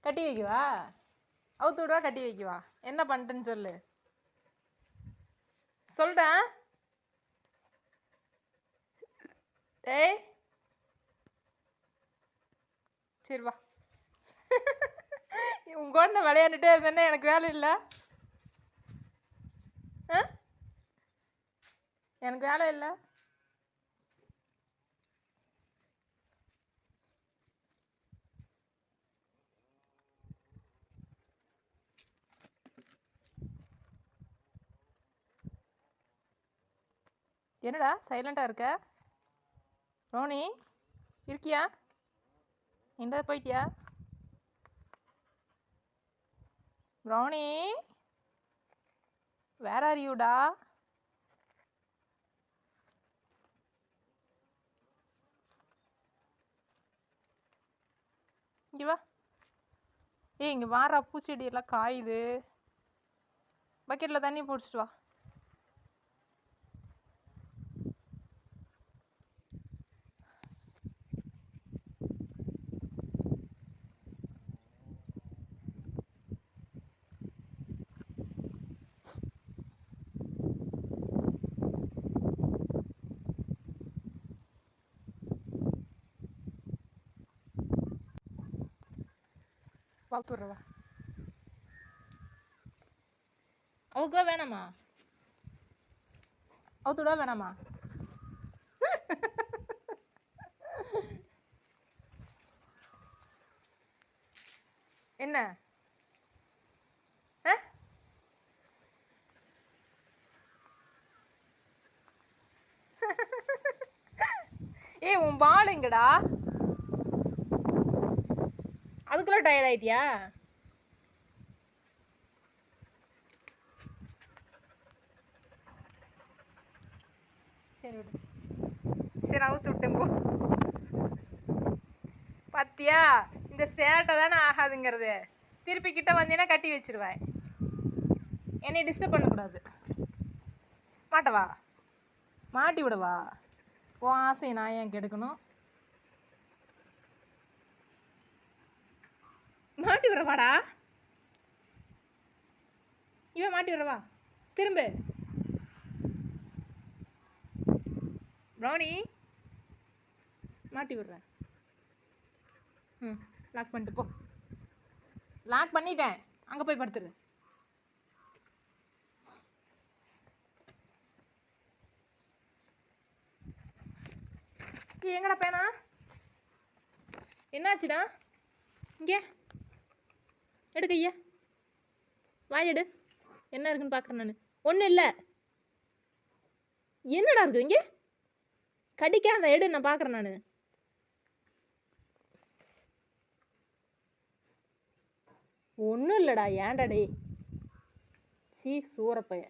கட்டி வைக்கவா? அவுத்து விடுவா கட்டி வைக்கவா? என்ன பண்ணிட்டேன்னு சொல்லு. சொல்டா. டேய். சரி வா. உங்க கூட நான் விளையாண்டுட்டே இருந்தேன்னா எனக்கு வேலை இல்லை. ஆ? எனக்கு வேலை இல்லை? என்னடா சைலண்டாக இருக்க? ரோனி இருக்கியா? எங்க போயிட்டியா? ரோனி வேர் ஆர் யூடா இங்கே வா. ஏய் இங்கே வாரா பூச்செடி எல்லாம் காயுது. பக்கெட்டில் தண்ணி பிடிச்சிட்டு வா. பார்த்துட்ற வா அவுக்கா வேணாமா? அவுத்துடா வேணாமா? என்ன? ஏய் உன் பால் எங்கடா? அதுக்குள்ள டயர்ட் ஆயிட்டியா? சரி விடு சரி அவுத்து விட்டேன் போ. பத்தியா? இந்த சேட்டை தானே ஆகாதுங்கிறது. திருப்பி கிட்ட வந்தீங்கன்னா கட்டி வச்சிருவேன். என்னை டிஸ்டர்ப் பண்ணக்கூடாது. மாட்டவா? மாட்டி விடவா? உன் ஆசையை நான் ஏன் கெடுக்கணும் மாட்டி விடுறவாடா இவன் மாட்டி விடுறவா திரும்ப. ப்ரௌனி மாட்டி விடுறேன் ம் லாக் பண்ணிட்டு போ. லாக் பண்ணிட்டேன். அங்கே போய் படுத்துரு. எங்கடா பேனா? என்னாச்சுடா? இங்கே. எடுக்க ஐயா. வாய் எடு. என்ன இருக்குன்னு பார்க்குறேன் நான். ஒன்றும் இல்லை. என்னடா இருக்குது இங்கே? கடிக்காத எடு நான் பார்க்குறேன் நான். ஒன்றும் இல்லைடா ஏன்டா டே சீ சூறப்பைய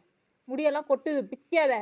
முடியெல்லாம் கொட்டுது பிக்காத.